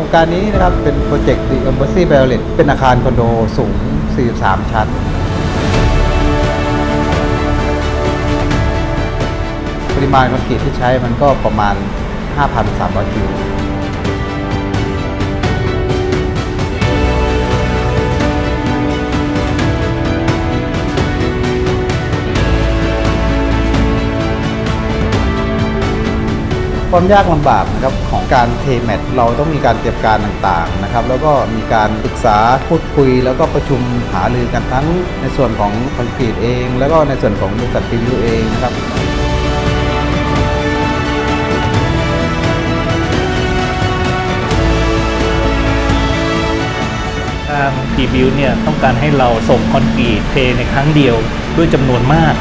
ครงการนี้นะครับเป็นโปรเจกต์ The Embassy b a r r e t เป็นอาคารคอนโดสูง 43 ชั้น ปริมาณคอนกรีตที่ใช้มันก็ประมาณ 5,300 คิว ความยากลำบากนะครับของการเทแมทเราต้องมีการเตรียมการต่างๆนะครับแล้วก็มีการปรึกษาพูดคุย แล้วก็ประชุมหารือกันทั้งในส่วนของคอนกรีตเอง แล้วก็ในส่วนของบริษัทรีวิวเองนะครับทางทีบิวเนี่ยต้องการให้เราส่งคอนกรีตเทในครั้งเดียวด้วยจำนวนมาก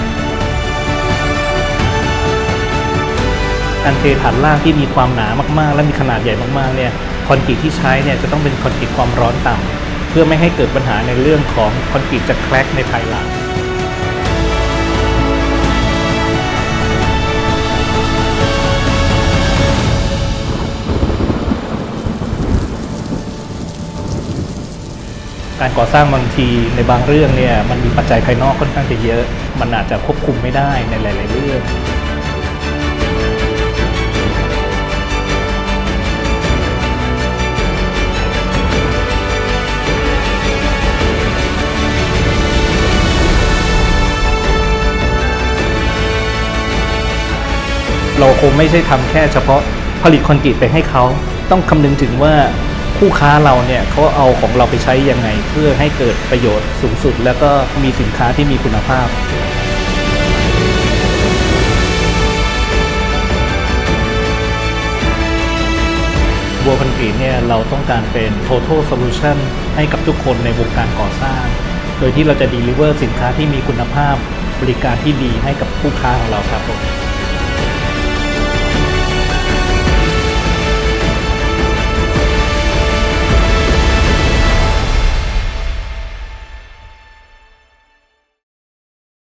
การเทฐานล่างที่มีความหนามากๆ และมีขนาดใหญ่มากๆเนี่ยคอนกรีตที่ใช้เนี่ยจะต้องเป็นคอนกรีตความร้อนต่ำเพื่อไม่ให้เกิดปัญหาในเรื่องของคอนกรีตจะแครกในภายหลังการก่อสร้างบางทีในบางเรื่องเนี่ยมันมีปัจจัยภายนอกค่อนข้างจะเยอะ มันอาจจะควบคุมไม่ได้ในหลาย ๆ เรื่อง เราคงไม่ใช่ทำแค่เฉพาะผลิตคอนกรีตไปให้เขา ต้องคำนึงถึงว่าคู่ค้าเราเนี่ยเขาเอาของเราไปใช้ยังไง เพื่อให้เกิดประโยชน์สูงสุด แล้วก็มีสินค้าที่มีคุณภาพบัวคอนกรีตเนี่ยเราต้องการเป็น total solution ให้กับทุกคนในวงการก่อสร้าง โดยที่เราจะ deliver สินค้าที่มีคุณภาพ บริการที่ดีให้กับผู้ค้าของเราครับผม